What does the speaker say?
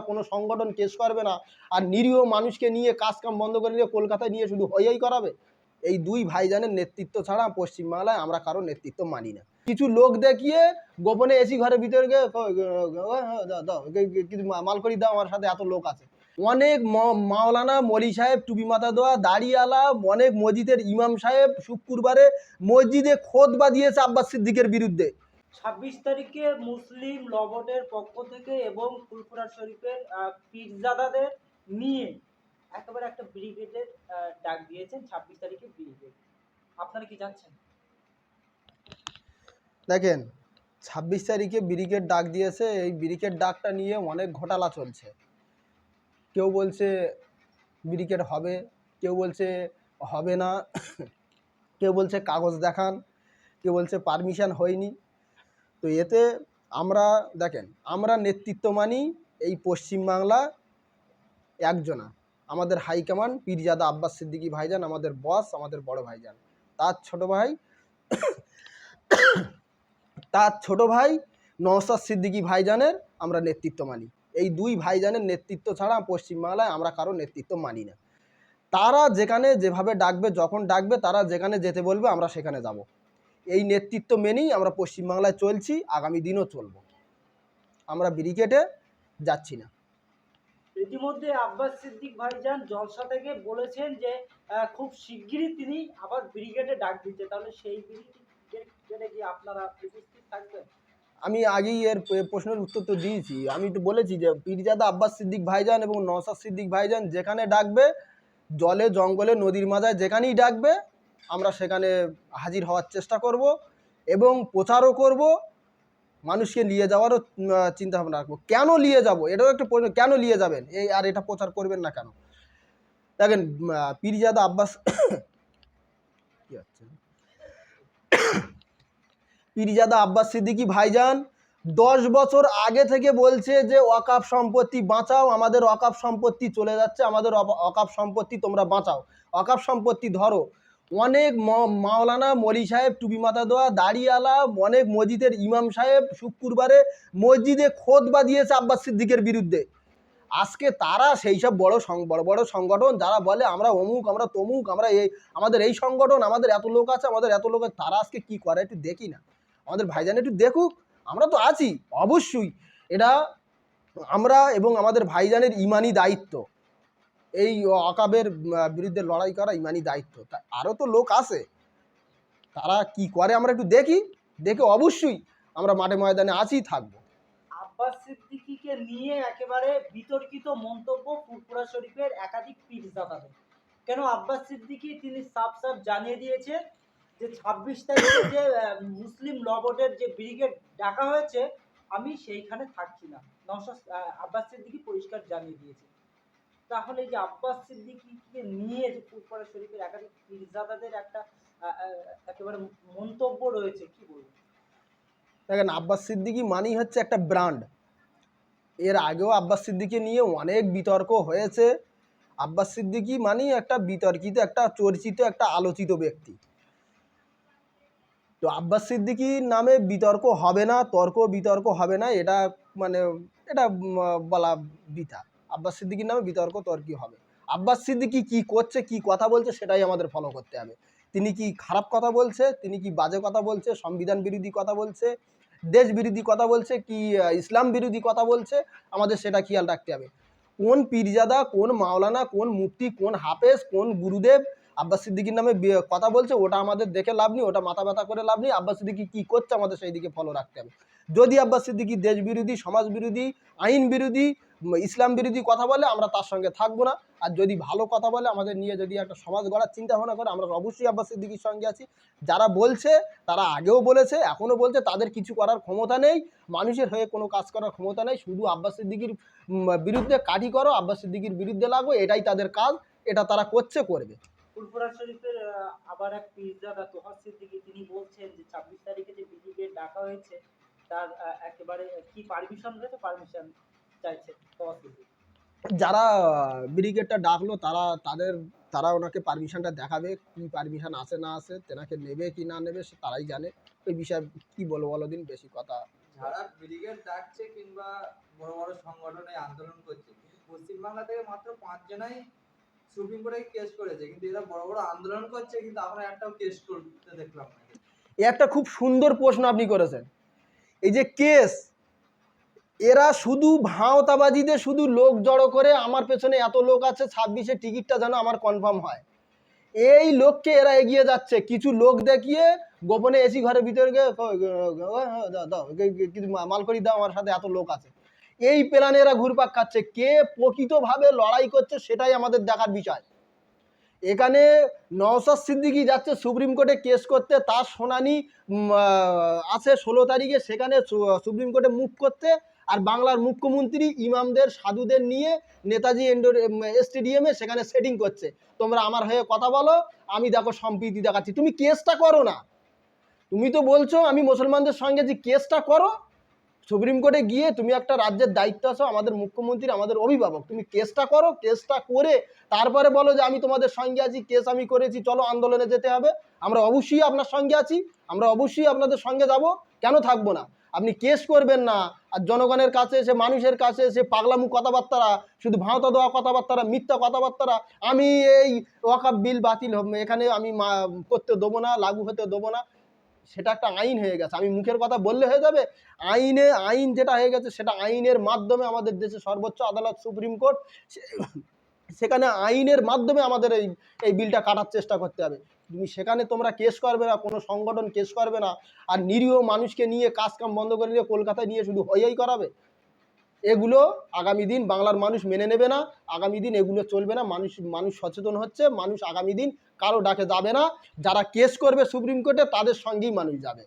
কোনো সংগঠন কেস করবে না। আর নিরীহ মানুষকে নিয়ে কাজ কাম বন্ধ করে নিয়ে কলকাতায় নিয়ে শুধু হইয়াই করাবে? এই দুই ভাইজানের নেতৃত্ব ছাড়া পশ্চিমবাংলায় আমরা কারও নেতৃত্ব মানি না। কিছু লোক দেখিয়ে গোপনে এসি ঘরের ভিতরে কিছু মা- মাল করি দাও, আমার সাথে এত লোক আছে। অনেক মাওলানা মলি সাহেব, টুপি মাথা দেওয়া দাড়িওয়ালা, অনেক মসজিদের ইমাম সাহেব শুক্রবারে মসজিদে খোদ বাদিয়েছে আব্বাস সিদ্দিকের বিরুদ্ধে। ছাব্বিশ তারিখে মুসলিম লবটের পক্ষ থেকে এবং ফুলপুরা শরীফের পীরজাদাদের নিয়ে একেবারে একটা ব্রিগেডের ডাক দিয়েছেন ছাব্বিশ তারিখে ব্রিগেড। আপনারা কি যাচ্ছেন দেখেন, ছাব্বিশ তারিখে ব্রিকেট ডাক দিয়েছে, এই ব্রিকেট ডাকটা নিয়ে অনেক ঘোটালা চলছে। কেউ বলছে ব্রিকেট হবে, কেউ বলছে হবে না, কেউ বলছে কাগজ দেখান, কেউ বলছে পারমিশন হয়নি। তো এতে আমরা, দেখেন, আমরা নেতৃত্ব মানি এই পশ্চিমবাংলা একজনা। আমাদের হাইকমান্ড পীরজাদা আব্বাস সিদ্দিকী ভাইজান, আমাদের বস, আমাদের বড় ভাইজান। তার ছোট ভাই, তার ছোট ভাই নওসাদ সিদ্দিকী ভাইজানের আমরা নেতৃত্ব মানি। এই দুই ভাইজানের নেতৃত্ব ছাড়া পশ্চিমবাংলায় আমরা কারও নেতৃত্ব মানি না। তারা যেখানে যেভাবে ডাকবে, যখন ডাকবে, তারা যেখানে যেতে বলবে, আমরা সেখানে যাব। এই নেতৃত্ব মেনেই আমরা পশ্চিমবাংলায় চলছি আগামী দিনও চলব। আমরা ব্রিকেটে যাচ্ছি না। ইতিমধ্যে আব্বাস সিদ্দিক ভাইজান জলসা থেকে বলেছেন যে খুব শিগগিরই তিনি আবার ব্রিগেডে ডাক দিচ্ছে তাহলে সেই ব্রিগেডে কি আপনারা উপস্থিত থাকবেন? আমি আগেই এর প্রশ্নের উত্তর তো দিয়েছি। আমি তো বলেছি যে পীরজাদা আব্বাস সিদ্দিক ভাইজান এবং নওসাদ সিদ্দিক ভাইজান যেখানে ডাকবে জলে জঙ্গলে নদীর মাঝায় যেখানেই ডাকবে আমরা সেখানে হাজির হওয়ার চেষ্টা করব এবং প্রচারও করব। মানুষকে নিয়ে যাওয়ারও চিন্তা ভাবনা রাখব। কেন নিয়ে যাব? এটাও একটা প্রশ্ন, কেন নিয়ে যাবেন? এই আর এটা প্রচার করবেন না কেন? দেখেন পীরজাদা আব্বাস পীরজাদা আব্বাস সিদ্দিকী ভাইজান দশ বছর আগে থেকে বলছে যে অকাপ সম্পত্তি বাঁচাও, আমাদের অকাপ সম্পত্তি চলে যাচ্ছে, আমাদের অকাপ সম্পত্তি তোমরা বাঁচাও। অকাপ সম্পত্তি ধরো অনেক মাওলানা মলি সাহেব, টুপি মাথা দেওয়া দাড়িওয়ালা, অনেক মসজিদের ইমাম সাহেব শুক্রবারে মসজিদে খোদ বাদিয়েছে আব্বাস সিদ্দিকের বিরুদ্ধে। আজকে তারা সেই সব বড় বড় বড় সংগঠন, যারা বলে আমরা অমুক, আমরা তমুক, আমরা এই, আমাদের এই সংগঠন, আমাদের এত লোক আছে, আমাদের এত লোক আছে, তারা আজকে কি করে একটু দেখি না। আমাদের ভাইজান একটু দেখুক, আমরা তো আছি, অবশ্যই। এটা আমরা এবং আমাদের ভাইজানের ইমানি দায়িত্ব। এই অকাবের বিরুদ্ধে লড়াই করা ইমানি দায়িত্ব। তা আরও তো লোক আছে। তারা কি করে আমরা একটু দেখি। দেখে অবশ্যই আমরা মাঠে ময়দানে আছি থাকব। আব্বাস সিদ্দিকীকে নিয়ে একেবারে বিতর্কিত মন্তব্য ফুরপুরা শরীফের একাধিক পীরজাদাদের। কেন আব্বাস সিদ্দিকী তিনি সাফ সাফ জানিয়ে দিয়েছে যে ছাব্বিশ তারিখে যে মুসলিম লবটের যে ব্রিগেড ডাকা হয়েছে আমি সেইখানে থাকছি না। আহ, আব্বাস সিদ্দিকী পরিষ্কার জানিয়ে দিয়েছে তাহলে যে আব্বাস সিদ্দিকীকে নিয়ে যে ফুরপুরা শরীফের একাধিক পীরজাদাদের একটা একেবারে মন্তব্য রয়েছে, কি বলব দেখেন, আব্বাস সিদ্দিকি মানেই হচ্ছে একটা ব্র্যান্ড। এর আগেও আব্বাস সিদ্দিকি নিয়ে অনেক বিতর্ক হয়েছে। আব্বাস সিদ্দিকি মানেই একটা বিতর্কিত, একটা চর্চিত, একটা আলোচিত ব্যক্তি। তো আব্বাস সিদ্দিকির নামে বিতর্ক হবে না, তর্ক বিতর্ক হবে না, এটা মানে এটা বলা বৃথা। আব্বাস সিদ্দিকির নামে বিতর্ক তর্কি হবে? আব্বাস সিদ্দিকি কি করছে, কি কথা বলছে সেটাই আমাদের ফলো করতে হবে। তিনি কি খারাপ কথা বলছে, তিনি কি বাজে কথা বলছে, সংবিধান বিরোধী কথা বলছে, দেশ বিরোধী কথা বলছে, কি ইসলাম বিরোধী কথা বলছে, আমাদের সেটা খেয়াল রাখতে হবে। কোন পীরজাদা, কোন মাওলানা, কোন মুফতি, কোন হাফেজ, কোন গুরুদেব আব্বাস সিদ্দিকির নামে কথা বলছে, ওটা আমাদের দেখে লাভ নেই, ওটা মাথা ব্যথা করে লাভ নেই, আব্বাস সিদ্দিকি কী করছে আমাদের সেই দিকে ফলো রাখতে হবে। যদি আব্বাস সিদ্দিকি দেশ বিরোধী, সমাজ বিরোধী, আইন বিরোধী ইসলাম বিরোধী কথা বলে আমরা তার সঙ্গে থাকব না। আর যদি ভালো কথা বলে আমাদের নিয়ে যদি একটা সমাজ গড়ার চিন্তা ভাবনা করে, আমরা অবশ্যই আব্বাস সিদ্দিকির সঙ্গে আছি। যারা বলছে, তারা আগেও বলেছে, এখনও বলছে, তাদের কিছু করার ক্ষমতা নেই। মানুষের হয়ে কোনো কাজ করার ক্ষমতা নেই। শুধু আব্বাস সিদ্দিকির বিরুদ্ধে কাটি করো, আব্বাস সিদ্দিকির বিরুদ্ধে লাগো, এটাই তাদের কাজ, এটা তারা করছে, করবে। আবার এক তিনি বলছেন যে ছাব্বিশ তারিখে যে হয়েছে, তার একেবারে কি পারমিশন রয়েছে? পারমিশন যারা ব্রিগেডটা ডাকলো তারা তাদের তারা ওনাকে পারমিশনটা দেখাবে কি পারমিশন আছে না আছে তেনাকে নেবে কি না নেবে সে তারাই জানে। ওই বিষয়ে কি বলব বলো দিন বেশি কথা। যারা ব্রিগেড ডাকছে কিংবা বড় বড় সংগঠন আন্দোলন করছে পশ্চিমবাংলা থেকে মাত্র পাঁচজনাই সুপ্রিম কোর্টে কেস করেছে কিন্তু এরা বড় বড় আন্দোলন করছে কিন্তু আমরা একটাও কেস করতে দেখলাম না। একটা খুব সুন্দর প্রশ্ন আপনি করেছেন। এই যে কেস এরা শুধু ভাঁওতাবাজিতে শুধু লোক জড়ো করে, আমার পেছনে এত লোক আছে, ছাব্বিশে টিকিটটা যেন আমার কনফার্ম হয়। এই লোককে এরা এগিয়ে যাচ্ছে। কিছু লোক দেখিয়ে গোপনে এসি ঘরের ভিতরে কিছু মা- মাল করি দাও, আমার সাথে এত লোক আছে। এই প্ল্যানে এরা ঘুরপাক খাচ্ছে। কে প্রকৃতভাবে লড়াই করছে সেটাই আমাদের দেখার বিষয়। এখানে নওসাদ সিদ্দিকি যাচ্ছে সুপ্রিম কোর্টে কেস করতে, তার শুনানি আছে ষোলো তারিখে, সেখানে সুপ্রিম কোর্টে মুখ করতে। আর বাংলার মুখ্যমন্ত্রী ইমামদের, সাধুদের নিয়ে নেতাজি ইন্ডোর স্টেডিয়ামে সেখানে সেটিং করছে। তোমরা আমার হয়ে কথা বলো, আমি দেখো সম্প্রীতি দেখাচ্ছি। তুমি কেসটা করো না। তুমি তো বলছো, আমি মুসলমানদের সঙ্গে যে কেসটা করো, সুপ্রিম কোর্টে গিয়ে তুমি একটা রাজ্যের দায়িত্ব আছো, আমাদের মুখ্যমন্ত্রী, আমাদের অভিভাবক। তুমি কেসটা করো, কেসটা করে তারপরে বলো যে আমি তোমাদের সঙ্গে আছি, কেস আমি করেছি, চলো আন্দোলনে যেতে হবে। আমরা অবশ্যই আপনার সঙ্গে আছি, আমরা অবশ্যই আপনাদের সঙ্গে যাব, কেন থাকব না? আপনি কেস করবেন না। আর জনগণের কাছে এসে, মানুষের কাছে এসে পাগলামু কথাবার্তারা, শুধু ভাঁওতা দেওয়া কথাবার্তারা, মিথ্যা কথাবার্তারা, আমি এই ওয়াকাপ বিল বাতিল এখানে আমি করতে দেবো না, লাগু হতে দেবো না। সেটা একটা আইন হয়ে গেছে। আমি মুখের কথা বললে হয়ে যাবে। আইনে, আইন যেটা হয়ে গেছে, সেটা আইনের মাধ্যমে আমাদের দেশে সর্বোচ্চ আদালত, সুপ্রিম কোর্ট সেখানে আইনের মাধ্যমে আমাদের এই এই বিলটা কাটার চেষ্টা করতে হবে। তুমি সেখানে তোমরা কেস করবে না, কোনো সংগঠন কেস করবে না। আর নিরীহ মানুষকে নিয়ে কাজকাম বন্ধ করে নিয়ে কলকাতায় নিয়ে শুধু হইয়াই করাবে? এগুলো আগামী দিন বাংলার মানুষ মেনে নেবে না। আগামী দিন এগুলো চলবে না। মানুষ মানুষ সচেতন হচ্ছে। মানুষ আগামী দিন কারও ডাকে যাবে না। যারা কেস করবে সুপ্রিম কোর্টে তাদের সঙ্গেই মানুষ যাবে।